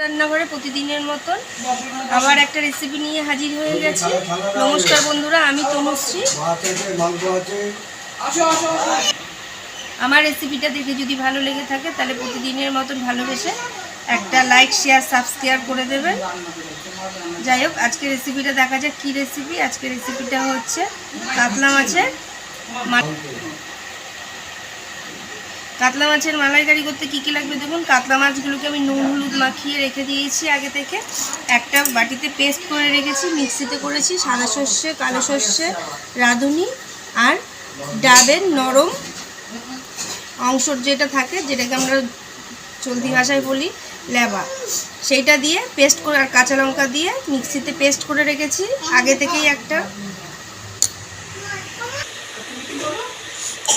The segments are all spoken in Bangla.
রান্নাঘরে প্রতিদিনের মতন আবার একটা রেসিপি নিয়ে হাজির হয়ে গেছি। নমস্কার বন্ধুরা, আমি তনুশ্রী। আমার রেসিপিটা দেখে যদি ভালো লেগে থাকে, তাহলে প্রতিদিনের মতন ভালোবেসে একটা লাইক শেয়ার সাবস্ক্রাইব করে দেবেন। যাই হোক আজকে রেসিপিটা দেখা যাক কী রেসিপি আজকে রেসিপিটা হচ্ছে কাতলা মাছের কাতলা মাছের মালাইকারি করতে কী কী লাগবে দেখুন? কাতলা মাছগুলোকে আমি নুন, হলুদ মাখিয়ে রেখে দিয়েছি আগে থেকে। একটা বাটিতে পেস্ট করে রেখেছি, মিক্সিতে করেছি সাদা সর্ষে, কালো সর্ষে, রাঁধুনি আর ডাবের নরম অংশ যেটা থাকে, যেটাকে আমরা চলতি ভাষায় বলি লেবা সেইটা দিয়ে পেস্ট করে আর কাঁচা লঙ্কা দিয়ে মিক্সিতে পেস্ট করে রেখেছি। আগে থেকেই একটা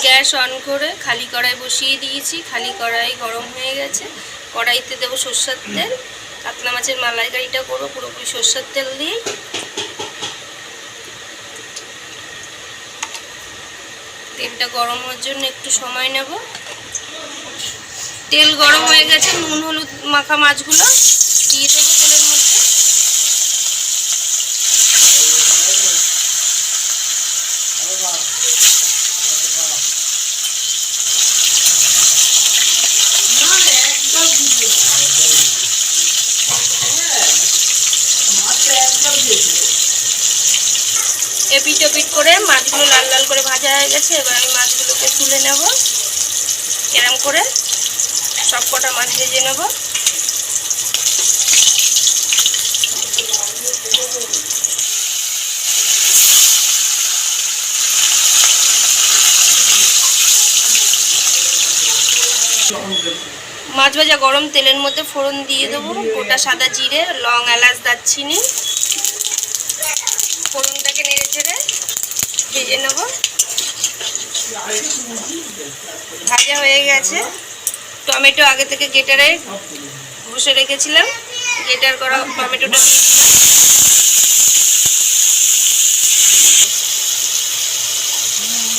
গ্যাস অন করে খালি কড়াই বসিয়ে দিয়েছি। খালি কড়াই গরম হয়ে গেছে। কড়াইতে দেবো সর্ষের তেল। কাতলা মাছের মালাইকারিটা করব পুরোপুরি সর্ষের তেল দিয়ে। তেলটা গরম হওয়ার জন্য একটু সময় নেব। তেল গরম হয়ে গেছে, নুন, হলুদ মাখা মাছগুলো দিয়ে দেবো। তেলের করে মাছগুলো লাল লাল করে ভাজা হয়ে গেছে, এবার আমি মাছগুলোকে তুলে নেব। এরম করে সব কটা মাছ ভেজে নেব। মাছ ভাজা গরম তেলের মধ্যে ফোড়ন দিয়ে দেবো, গোটা সাদা জিরে, লং এলাচ, দারচিনি। ফোড়নটাকে নেড়ে চেড়ে ভেজে নেব। ভাজা হয়ে গেছে। টমেটো আগে থেকে গেটারে বসে রেখেছিলাম। গেটার করা টমেটোটা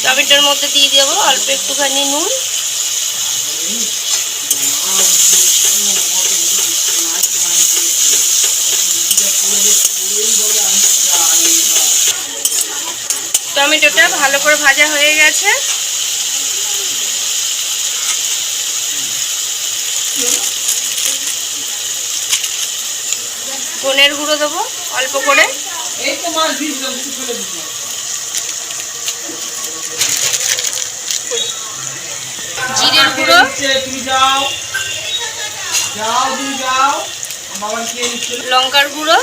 টমেটোর মধ্যে দিয়ে দেবো অল্প একটুখানি নুন। টমেটোটা ভালো করে ভাজা হয়ে গেছে। ধনের গুঁড়ো দেবো অল্প করে। জিরের গুঁড়ো। লঙ্কার গুঁড়ো।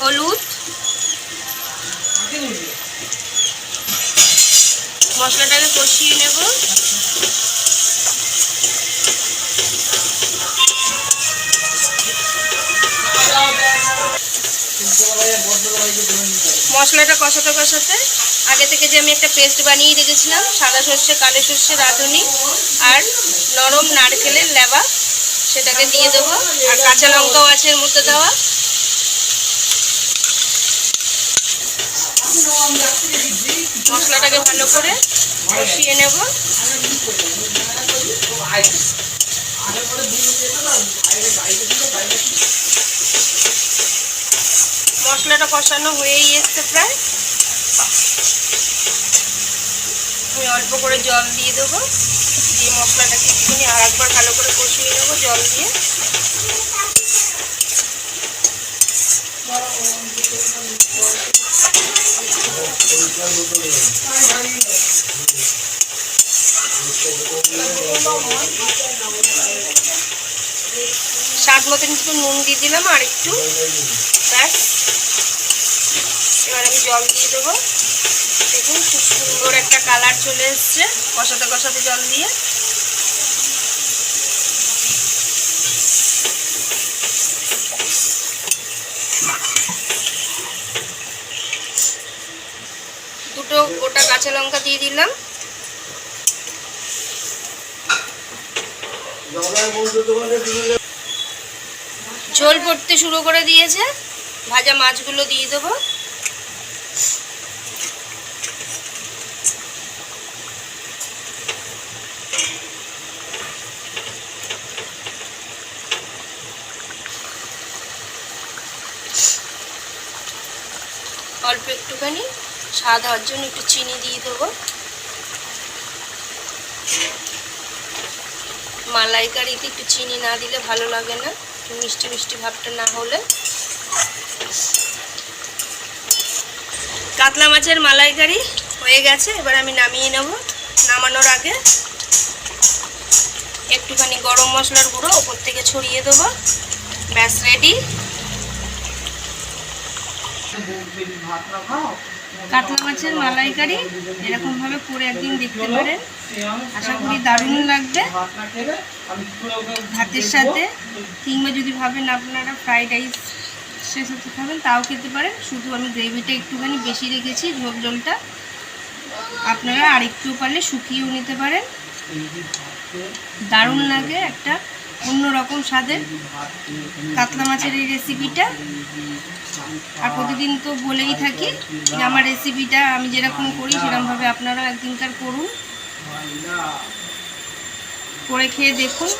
হলুদ। মশলাটাকে কষিয়ে নেব। মশলাটা কষাতে কষাতে আগে থেকে যে আমি একটা পেস্ট বানিয়ে রেখেছিলাম, সাদা সর্ষে, কালো সর্ষে, রাঁধুনি আর নরম নারকেলের লেবা সেটাকে দিয়ে দেবো। আর কাঁচা লঙ্কাও আছে এর মধ্যে দেওয়া। মশলাটাকে ভালো করে কষিয়ে নেব। মশলাটা কষানো হয়েই এসছে প্রায়। আমি অল্প করে জল দিয়ে দেবো। দিয়ে মশলাটাকে একটুখানি আর একবার ভালো করে কষিয়ে নেব জল দিয়ে। স্বাদ মতন একটু নুন দিয়ে দিলাম আর একটু ব্যাস। এবার আমি জল দিয়ে দেবো। দেখুন খুব সুন্দর একটা কালার চলে এসছে। কষাতে কষাতে জল দিয়ে। দুটো গোটা কাঁচা লঙ্কা দিয়ে দিলাম। ঝোল পড়তে শুরু করে দিয়েছে। ভাজা মাছগুলো দিয়ে দেবো। একটুখানি, স্বাদ হওয়ার জন্য একটু চিনি দিয়ে দেবো। মালাইকারিতে একটু চিনি না দিলে ভালো লাগে না, একটু মিষ্টি মিষ্টি ভাবটা না হলে। কাতলা মাছের মালাইকারি হয়ে গেছে, এবার আমি নামিয়ে নেব। নামানোর আগে একটুখানি গরম মশলার গুঁড়ো ওপর থেকে ছড়িয়ে দেবো। ব্যাস রেডি কাতলা মাছের মালাইকারি এরকমভাবে করে একদিন দেখতে পারেন। আশা করি দারুণ লাগবে। ভাতের সাথে কিংবা যদি ভাবেন আপনারা ফ্রাইড রাইস সে সাথে খাবেন তাও খেতে পারেন। শুধু আমি গ্রেভিটা একটুখানি বেশি রেখেছি ঝোল জলটা। আপনারা আরেকটু পারলে শুকিয়েও নিতে পারেন। দারুণ লাগে একটা অন্যরকম স্বাদের কাতলা মাছের এই রেসিপিটা আর প্রতিদিন তো বলেই থাকি যে আমার রেসিপিটা আমি যেরকম করি, সেরকমভাবে আপনারা একদিনকার করুন। করে খেয়ে দেখুন।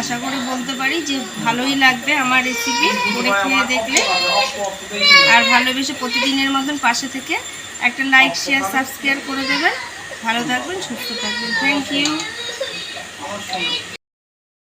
আশা করে বলতে পারি যে ভালোই লাগবে আমার রেসিপি করে খেয়ে দেখলে। আর ভালোবেসে প্রতিদিনের মতন পাশে থেকে একটা লাইক শেয়ার সাবস্ক্রাইব করে দেবেন। ভালো থাকবেন, সুস্থ থাকবেন। থ্যাংক ইউ আমার শোনো